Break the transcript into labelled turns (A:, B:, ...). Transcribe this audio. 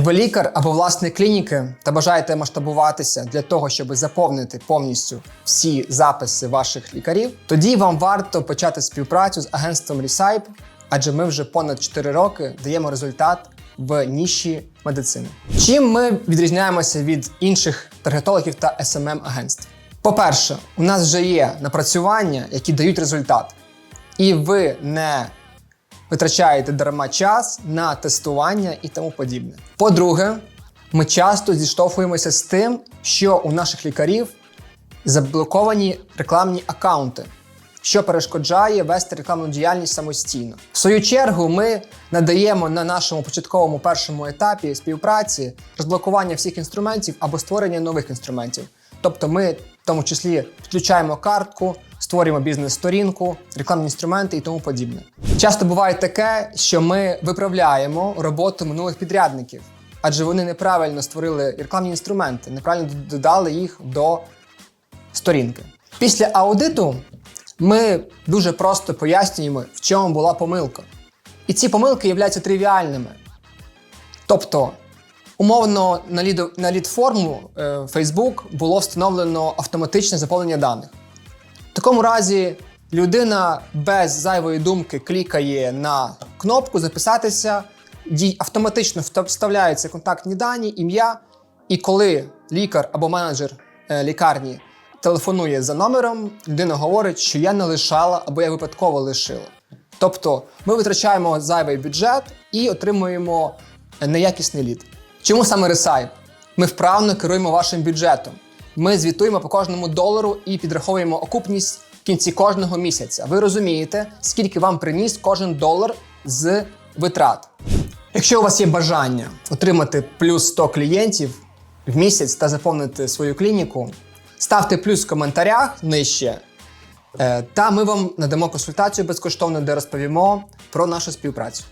A: Ви лікар або власник клініки та бажаєте масштабуватися для того, щоб заповнити повністю всі записи ваших лікарів, тоді вам варто почати співпрацю з агентством Recipe, адже ми вже понад 4 роки даємо результат в ніші медицини. Чим ми відрізняємося від інших таргетологів та smm агентств По-перше, у нас вже є напрацювання, які дають результат, і ви не витрачаєте дарма час на тестування і тому подібне. По-друге, ми часто зіштовхуємося з тим, що у наших лікарів заблоковані рекламні акаунти, що перешкоджає вести рекламну діяльність самостійно. В свою чергу, ми надаємо на нашому початковому першому етапі співпраці розблокування всіх інструментів або створення нових інструментів. Тобто, ми в тому числі підключаємо картку, створюємо бізнес-сторінку, рекламні інструменти і тому подібне. Часто буває таке, що ми виправляємо роботу минулих підрядників, адже вони неправильно створили рекламні інструменти, неправильно додали їх до сторінки. Після аудиту ми дуже просто пояснюємо, в чому була помилка. І ці помилки являються тривіальними. Тобто, умовно, на лід, на лід-форму е, Facebook було встановлено автоматичне заповнення даних. В такому разі людина без зайвої думки клікає на кнопку записатися, їй автоматично вставляються контактні дані, ім'я. І коли лікар або менеджер е, лікарні телефонує за номером, людина говорить, що я не лишала або я випадково лишила. Тобто ми витрачаємо зайвий бюджет і отримуємо е, неякісний лід. Чому саме ресайп? Ми вправно керуємо вашим бюджетом. Ми звітуємо по кожному долару і підраховуємо окупність кінці кожного місяця. Ви розумієте, скільки вам приніс кожен долар з витрат. Якщо у вас є бажання отримати плюс 100 клієнтів в місяць та заповнити свою клініку, ставте плюс в коментарях нижче. Е, Та ми вам надамо консультацію безкоштовно, де розповімо про нашу співпрацю.